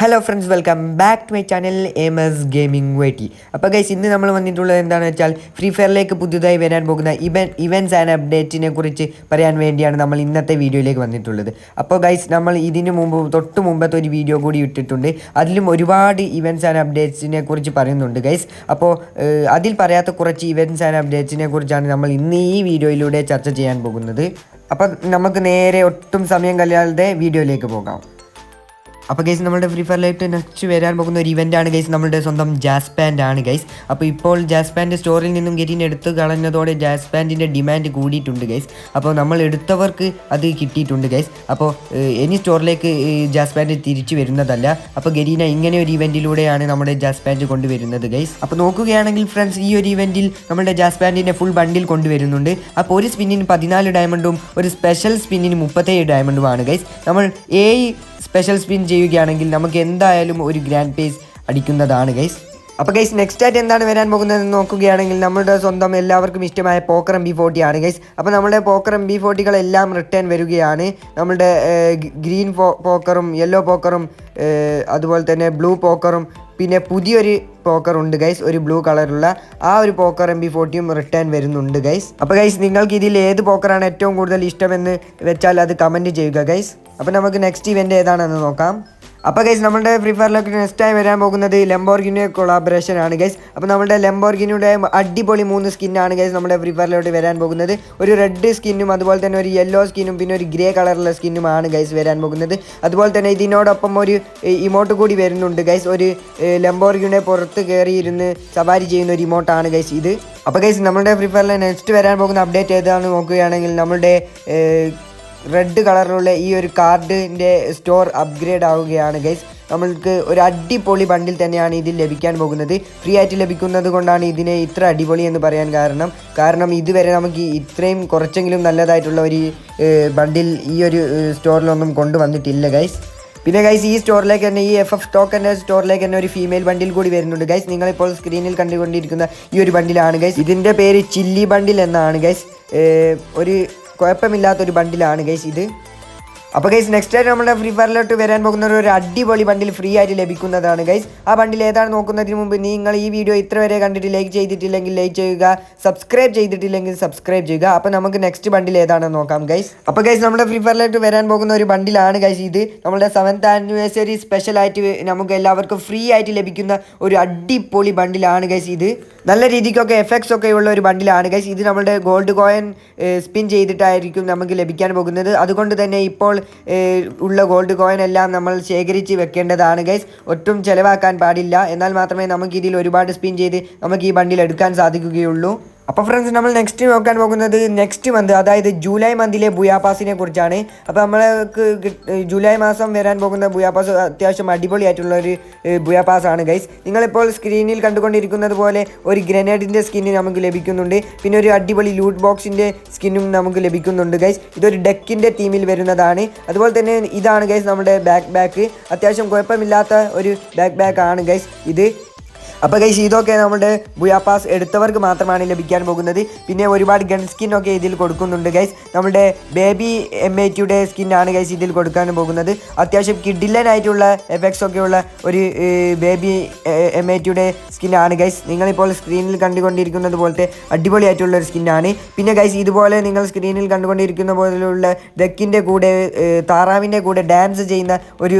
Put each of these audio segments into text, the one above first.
Hello friends welcome back to my channel M S gaming വേറ്റി അപ്പോൾ guys ഇന്ന് നമ്മൾ വന്നിട്ടുള്ളത് എന്താണെന്ന് വെച്ചാൽ ഫ്രീ ഫയറിലേക്ക് പുതുതായി വരാൻ പോകുന്ന ഇവൻ ഇവൻസ് ആൻഡ് അപ്ഡേറ്റിനെ കുറിച്ച് പറയാൻ വേണ്ടിയാണ് നമ്മൾ ഇന്നത്തെ വീഡിയോയിലേക്ക് വന്നിട്ടുള്ളത്. അപ്പോൾ ഗൈസ് നമ്മൾ ഇതിന് മുമ്പ് തൊട്ട് മുമ്പത്തെ ഒരു വീഡിയോ കൂടി ഇട്ടിട്ടുണ്ട്. അതിലും ഒരുപാട് ഇവൻസ് ആൻഡ് അപ്ഡേറ്റ്സിനെ കുറിച്ച് പറയുന്നുണ്ട് ഗൈസ് അപ്പോൾ അതിൽ പറയാത്ത കുറച്ച് ഇവൻസ് ആൻഡ് അപ്ഡേറ്റ്സിനെ കുറിച്ചാണ് നമ്മൾ ഇന്ന് ഈ വീഡിയോയിലൂടെ ചർച്ച ചെയ്യാൻ പോകുന്നത്. അപ്പോൾ നമുക്ക് നേരെ ഒട്ടും സമയം കളയാതെ വീഡിയോയിലേക്ക് പോകാം. അപ്പോൾ ഗൈസ് നമ്മുടെ ഫ്രീ ഫയറിലായിട്ട് നെക്സ്റ്റ് വരാൻ പോകുന്ന ഒരു ഇവന്റ് ആണ് ഗൈസ് നമ്മുടെ സ്വന്തം ജാസ് പാൻഡ് ആണ് ഗൈസ് അപ്പോൾ ഇപ്പോൾ ജാസ് പാൻഡ് സ്റ്റോറിൽ നിന്നും ഗെറ്റിൻ എടുത്ത് കളഞ്ഞതോടെ ജാസ് പാന്റിന്റെ ഡിമാൻഡ് കൂടിയിട്ടുണ്ട് ഗൈസ് അപ്പോൾ നമ്മൾ എടുത്തവർക്ക് അത് കിട്ടിയിട്ടുണ്ട് ഗൈസ് അപ്പോൾ ഇനി സ്റ്റോറിലേക്ക് ജാസ് പാൻഡ് തിരിച്ചു വരുന്നതല്ല. അപ്പോൾ ഗരീന ഇങ്ങനെ ഒരു ഇവന്റിലൂടെയാണ് നമ്മുടെ ജാസ് പാൻഡ് കൊണ്ടുവരുന്നത് ഗൈസ് അപ്പോൾ നോക്കുകയാണെങ്കിൽ ഫ്രണ്ട്സ് ഈ ഒരു ഇവന്റിൽ നമ്മുടെ ജാസ് പാന്റിന്റെ ഫുൾ ബണ്ടിൽ കൊണ്ടുവരുന്നുണ്ട്. അപ്പോൾ ഒരു സ്പിന്നിന് പതിനാല് ഡയമണ്ടും ഒരു സ്പെഷ്യൽ സ്പിന്നിന് മുപ്പത്തേഴ് ഡയമണ്ടുമാണ് ഗൈസ് നമ്മൾ ഏഴ് സ്പെഷ്യൽ സ്പിൻ ചെയ്യുകയാണെങ്കിൽ നമുക്ക് എന്തായാലും ഒരു ഗ്രാൻഡ് പേസ് അടിക്കുന്നതാണ് ഗൈസ് അപ്പോൾ ഗൈസ് നെക്സ്റ്റ് ആയിട്ട് എന്താണ് വരാൻ പോകുന്നതെന്ന് നോക്കുകയാണെങ്കിൽ നമ്മുടെ സ്വന്തം എല്ലാവർക്കും ഇഷ്ടമായ പോക്കർ എം ബി ഫോർട്ടി ആണ് ഗൈസ് അപ്പോൾ നമ്മുടെ പോക്കർ എം ബി ഫോർട്ടികളെല്ലാം റിട്ടേൺ വരികയാണ്. നമ്മുടെ ഗ്രീൻ പോക്കറും യെല്ലോ പോക്കറും അതുപോലെ തന്നെ ബ്ലൂ പോക്കറും പിന്നെ പുതിയൊരു പോക്കർ ഉണ്ട് ഗൈസ് ഒരു ബ്ലൂ കളറുള്ള ആ ഒരു പോക്കർ എം ബി ഫോർട്ടിയും റിട്ടേൺ വരുന്നുണ്ട് ഗൈസ് അപ്പോൾ ഗൈസ് നിങ്ങൾക്ക് ഇതിൽ ഏത് പോക്കറാണ് ഏറ്റവും കൂടുതൽ ഇഷ്ടമെന്ന് വെച്ചാൽ അത് കമന്റ് ചെയ്യുക ഗൈസ് അപ്പോൾ നമുക്ക് നെക്സ്റ്റ് ഇവന്റ് ഏതാണെന്ന് നോക്കാം. അപ്പോൾ ഗൈസ് നമ്മുടെ ഫ്രീ ഫയറിലൊക്കെ നെക്സ്റ്റ് ടൈം വരാൻ പോകുന്നത് ലെംബോർഗിനി കൊളാബറേഷൻ ആണ് ഗൈസ് അപ്പോൾ നമ്മുടെ ലെംബോർഗിനിയുടെ അടിപൊളി മൂന്ന് സ്കിന്നാണ് ഗൈസ് നമ്മുടെ ഫ്രീ ഫയറിലോട്ട് വരാൻ പോകുന്നത്. ഒരു റെഡ് സ്കിന്നും അതുപോലെ തന്നെ ഒരു യെല്ലോ സ്കിന്നും പിന്നെ ഒരു ഗ്രേ കളറുള്ള സ്കിന്നുമാണ് ഗൈസ് വരാൻ പോകുന്നത്. അതുപോലെ തന്നെ ഇതിനോടൊപ്പം ഒരു ഇമോട്ട് കൂടി വരുന്നുണ്ട് ഗൈസ് ഒരു ലെംബോർഗിയുടെ പുറത്ത് കയറിയിരുന്ന് സവാരി ചെയ്യുന്ന ഒരു ഇമോട്ടാണ് ഗൈസ് ഇത്. അപ്പോൾ ഗൈസ് നമ്മുടെ ഫ്രീ ഫയറിൽ നെക്സ്റ്റ് വരാൻ പോകുന്ന അപ്ഡേറ്റ് ഏതാണെന്ന് നോക്കുകയാണെങ്കിൽ നമ്മുടെ റെഡ് കളറിലുള്ള ഈ ഒരു കാർഡിന്റെ സ്റ്റോർ അപ്ഗ്രേഡ് ആവുകയാണ് ഗൈസ് നമ്മൾക്ക് ഒരു അടിപൊളി ബണ്ടിൽ തന്നെയാണ് ഇതിൽ ലഭിക്കാൻ പോകുന്നത്. ഫ്രീ ആയിട്ട് ലഭിക്കുന്നത് കൊണ്ടാണ് ഇതിനെ ഇത്ര അടിപൊളി എന്ന് പറയാൻ കാരണം. കാരണം ഇതുവരെ നമുക്ക് ഇത്രയും കുറച്ചെങ്കിലും നല്ലതായിട്ടുള്ള ഒരു ബണ്ടിൽ ഈ ഒരു സ്റ്റോറിലൊന്നും കൊണ്ടുവന്നിട്ടില്ല ഗൈസ് പിന്നെ ഗൈസ് ഈ സ്റ്റോറിലേക്ക് തന്നെ ഈ എഫ് എഫ് ടോക്കന്റെ സ്റ്റോറിലേക്ക് തന്നെ ഒരു ഫീമെയിൽ ബണ്ടിൽ കൂടി വരുന്നുണ്ട് ഗൈസ് നിങ്ങളിപ്പോൾ സ്ക്രീനിൽ കണ്ടുകൊണ്ടിരിക്കുന്ന ഈ ഒരു ബണ്ടിലാണ് ഗൈസ് ഇതിന്റെ പേര് ചില്ലി ബണ്ടിൽ എന്നാണ് ഗൈസ് ഒരു കുഴപ്പമില്ലാത്തൊരു ബണ്ടിലാണ് ഗൈസ് ഇത്. അപ്പോൾ ഗൈസ് നെക്സ്റ്റ് ആയിട്ട് നമ്മുടെ ഫ്രീ ഫയറിലോട്ട് വരാൻ പോകുന്ന ഒരു അടിപൊളി ബണ്ടിൽ ഫ്രീ ആയിട്ട് ലഭിക്കുന്നതാണ് ഗൈസ് ആ ബണ്ടിൽ ഏതാണ് നോക്കുന്നതിന് മുമ്പ് നിങ്ങൾ ഈ വീഡിയോ ഇത്ര വരെ കണ്ടിട്ട് ലൈക്ക് ചെയ്തിട്ടില്ലെങ്കിൽ ലൈക്ക് ചെയ്യുക സബ്സ്ക്രൈബ് ചെയ്തിട്ടില്ലെങ്കിൽ സബ്സ്ക്രൈബ് ചെയ്യുക. അപ്പോൾ നമുക്ക് നെക്സ്റ്റ് ബണ്ടിൽ ഏതാണെന്ന് നോക്കാം ഗൈസ് അപ്പോൾ ഗൈസ് നമ്മുടെ ഫ്രീ ഫയറിലോട്ട് വരാൻ പോകുന്ന ഒരു ബണ്ടിലാണ് ഗൈസ് ഇത്. നമ്മുടെ സെവൻത്ത് ആനിവേഴ്സറി സ്പെഷ്യൽ ആയിട്ട് നമുക്ക് എല്ലാവർക്കും ഫ്രീ ആയിട്ട് ലഭിക്കുന്ന ഒരു അടിപൊളി ബണ്ടിലാണ് ഗൈസ് ഇത്. നല്ല രീതിക്കൊക്കെ എഫക്ട്സ് ഒക്കെ ഉള്ള ഒരു ബണ്ടിലാണ് ഗൈസ് ഇത് നമ്മുടെ ഗോൾഡ് കോയിൻ സ്പിൻ ചെയ്തിട്ടായിരിക്കും നമുക്ക് ലഭിക്കാൻ പോകുന്നത്. അതുകൊണ്ട് തന്നെ ഇപ്പോൾ ഉള്ള ഗോൾഡ് കോയിൻ എല്ലാം നമ്മൾ ശേഖരിച്ച് വെക്കേണ്ടതാണ് ഗൈസ് ഒട്ടും ചിലവാക്കാൻ പാടില്ല. എന്നാൽ മാത്രമേ നമുക്ക് ഇതിൽ ഒരുപാട് സ്പിൻ ചെയ്ത് നമുക്ക് ഈ ബണ്ടിൽ എടുക്കാൻ സാധിക്കുകയുള്ളൂ. അപ്പോൾ ഫ്രണ്ട്സ് നമ്മൾ നെക്സ്റ്റ് നോക്കാൻ പോകുന്നത് നെക്സ്റ്റ് മന്ത് അതായത് ജൂലൈ മന്തിലെ ബുയാപാസിനെ കുറിച്ചാണ്. അപ്പോൾ നമ്മൾക്ക് ജൂലൈ മാസം വരാൻ പോകുന്ന ബുയാപാസ് അത്യാവശ്യം അടിപൊളിയായിട്ടുള്ള ഒരു ബുയാപാസ് ആണ് ഗൈസ് നിങ്ങളിപ്പോൾ സ്ക്രീനിൽ കണ്ടുകൊണ്ടിരിക്കുന്നത് പോലെ ഒരു ഗ്രനേഡിന്റെ സ്കിന്ന് നമുക്ക് ലഭിക്കുന്നുണ്ട്. പിന്നെ ഒരു അടിപൊളി ലൂട്ട് ബോക്സിന്റെ സ്കിന്നും നമുക്ക് ലഭിക്കുന്നുണ്ട് ഗൈസ് ഇതൊരു ഡെക്കിന്റെ ടീമിൽ വരുന്നതാണ്. അതുപോലെ തന്നെ ഇതാണ് ഗൈസ് നമ്മുടെ ബാക്ക് ബാക്ക് അത്യാവശ്യം കുഴപ്പമില്ലാത്ത ഒരു ബാക്ക് ബാക്ക് ആണ് ഗൈസ് ഇത് അപ്പോൾ കൈ ഇതൊക്കെ നമ്മുടെ ബുയാപാസ് എടുത്തവർക്ക് മാത്രമാണ് ലഭിക്കാൻ പോകുന്നത്. പിന്നെ ഒരുപാട് ഗൺ സ്കിൻ ഒക്കെ ഇതിൽ കൊടുക്കുന്നുണ്ട് ഗൈസ് നമ്മുടെ ബേബി എം എ ടിയുടെ സ്കിന്നാണ് ഗൈസ് ഇതിൽ കൊടുക്കാൻ പോകുന്നത്. അത്യാവശ്യം കിഡിലനായിട്ടുള്ള എഫക്ട്സ് ഒക്കെയുള്ള ഒരു ബേബി എം എ ടിയുടെ സ്കിന്നാണ് ഗൈസ് നിങ്ങളിപ്പോൾ സ്ക്രീനിൽ കണ്ടുകൊണ്ടിരിക്കുന്നത് പോലത്തെ അടിപൊളിയായിട്ടുള്ള ഒരു സ്കിന്നാണ് പിന്നെ ഗൈസ് ഇതുപോലെ നിങ്ങൾ സ്ക്രീനിൽ കണ്ടുകൊണ്ടിരിക്കുന്ന പോലെയുള്ള ഡെക്കിന്റെ കൂടെ താറാവിന്റെ കൂടെ ഡാൻസ് ചെയ്യുന്ന ഒരു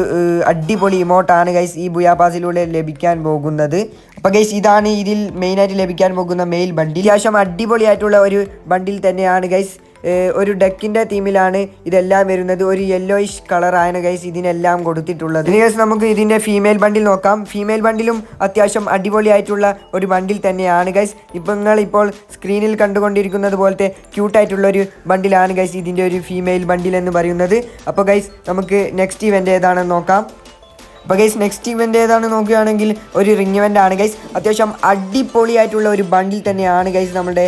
അടിപൊളി ഇമോട്ടാണ് ഗൈസ് ഈ ബുയാപാസിലൂടെ ലഭിക്കാൻ പോകുന്നത്. അപ്പോൾ ഗൈസ് ഇതാണ് ഇതിൽ മെയിനായിട്ട് ലഭിക്കാൻ പോകുന്ന മെയിൽ ബണ്ടിൽ അത്യാവശ്യം അടിപൊളിയായിട്ടുള്ള ഒരു ബണ്ടിൽ തന്നെയാണ് ഗൈസ് ഒരു ഡെക്കിന്റെ തീമിലാണ് ഇതെല്ലാം വരുന്നത്. ഒരു യെല്ലോയിഷ് കളറാണ് ഗൈസ് ഇതിനെല്ലാം കൊടുത്തിട്ടുള്ളത്. ഇനി ഗൈസ് നമുക്ക് ഇതിന്റെ ഫീമെയിൽ ബണ്ടിൽ നോക്കാം. ഫീമെയിൽ ബണ്ടിലും അത്യാവശ്യം അടിപൊളിയായിട്ടുള്ള ഒരു ബണ്ടിൽ തന്നെയാണ് ഗൈസ് ഇപ്പം നിങ്ങൾ ഇപ്പോൾ സ്ക്രീനിൽ കണ്ടുകൊണ്ടിരിക്കുന്നത് പോലത്തെ ക്യൂട്ടായിട്ടുള്ള ഒരു ബണ്ടിലാണ് ഗൈസ് ഇതിന്റെ ഒരു ഫീമെയിൽ ബണ്ടിൽ എന്ന് പറയുന്നത്. അപ്പോൾ ഗൈസ് നമുക്ക് നെക്സ്റ്റ് ഇവന്റ് ഏതാണെന്ന് നോക്കാം. അപ്പോൾ ഗൈസ് നെക്സ്റ്റ് ഇവന്റ് ഏതാണ് നോക്കുകയാണെങ്കിൽ ഒരു റിംഗ് ഇവന്റ് ആണ് ഗൈസ് അത്യാവശ്യം അടിപൊളിയായിട്ടുള്ള ഒരു ബണ്ടിൽ തന്നെയാണ് ഗൈസ് നമ്മുടെ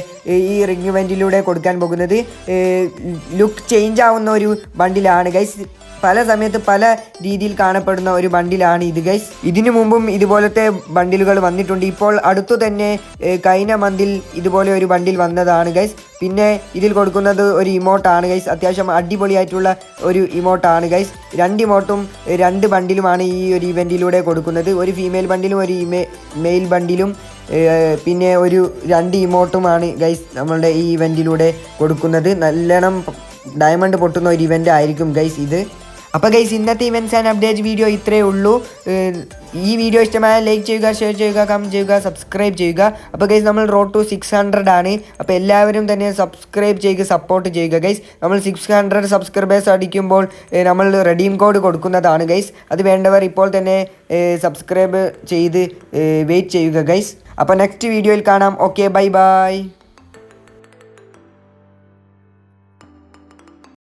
ഈ റിംഗ് ഇവന്റിലൂടെ കൊടുക്കാൻ പോകുന്നത്. ലുക്ക് ചേഞ്ച് ആവുന്ന ഒരു ബണ്ടിലാണ് ഗൈസ് പല സമയത്ത് പല രീതിയിൽ കാണപ്പെടുന്ന ഒരു ബണ്ടിലാണ് ഇത് ഗൈസ് ഇതിനു മുമ്പും ഇതുപോലത്തെ ബണ്ടിലുകൾ വന്നിട്ടുണ്ട്. ഇപ്പോൾ അടുത്തു തന്നെ കഴിഞ്ഞ മന്തിൽ ഇതുപോലെ ഒരു ബണ്ടിൽ വന്നതാണ് ഗൈസ് പിന്നെ ഇതിൽ കൊടുക്കുന്നത് ഒരു ഇമോട്ടാണ് ഗൈസ് അത്യാവശ്യം അടിപൊളിയായിട്ടുള്ള ഒരു ഇമോട്ടാണ് ഗൈസ് രണ്ട് ഇമോട്ടും രണ്ട് ബണ്ടിലുമാണ് ഈ ഒരു ഇവന്റിലൂടെ കൊടുക്കുന്നത്. ഒരു ഫീമെയിൽ ബണ്ടിലും ഒരു മെയിൽ ബണ്ടിലും പിന്നെ ഒരു രണ്ട് ഇമോട്ടുമാണ് ഗൈസ് നമ്മളുടെ ഈ ഇവന്റിലൂടെ കൊടുക്കുന്നത്. നല്ലോണം ഡയമണ്ട് പൊട്ടുന്ന ഒരു ഇവന്റ് ആയിരിക്കും ഗൈസ് ഇത്. അപ്പോൾ ഗൈസ് ഇന്നത്തെ ഇവന്റ്സ് ആൻഡ് അപ്ഡേറ്റ് വീഡിയോ ഇത്രയേ ഉള്ളൂ. ഈ വീഡിയോ ഇഷ്ടമായ ലൈക്ക് ചെയ്യുക ഷെയർ ചെയ്യുക കമന്റ് ചെയ്യുക സബ്സ്ക്രൈബ് ചെയ്യുക. അപ്പോൾ ഗൈസ് നമ്മൾ റോഡ് ടു സിക്സ് ഹൺഡ്രഡ് ആണ്. അപ്പോൾ എല്ലാവരും തന്നെ സബ്സ്ക്രൈബ് ചെയ്യുക സപ്പോർട്ട് ചെയ്യുക ഗൈസ് നമ്മൾ സിക്സ് ഹൺഡ്രഡ് സബ്സ്ക്രൈബേഴ്സ് അടിക്കുമ്പോൾ നമ്മൾ റെഡീം കോഡ് കൊടുക്കുന്നതാണ് ഗൈസ് അത് വേണ്ടവർ ഇപ്പോൾ തന്നെ സബ്സ്ക്രൈബ് ചെയ്ത് വെയിറ്റ് ചെയ്യുക ഗൈസ് അപ്പോൾ നെക്സ്റ്റ് വീഡിയോയിൽ കാണാം. Okay bye bye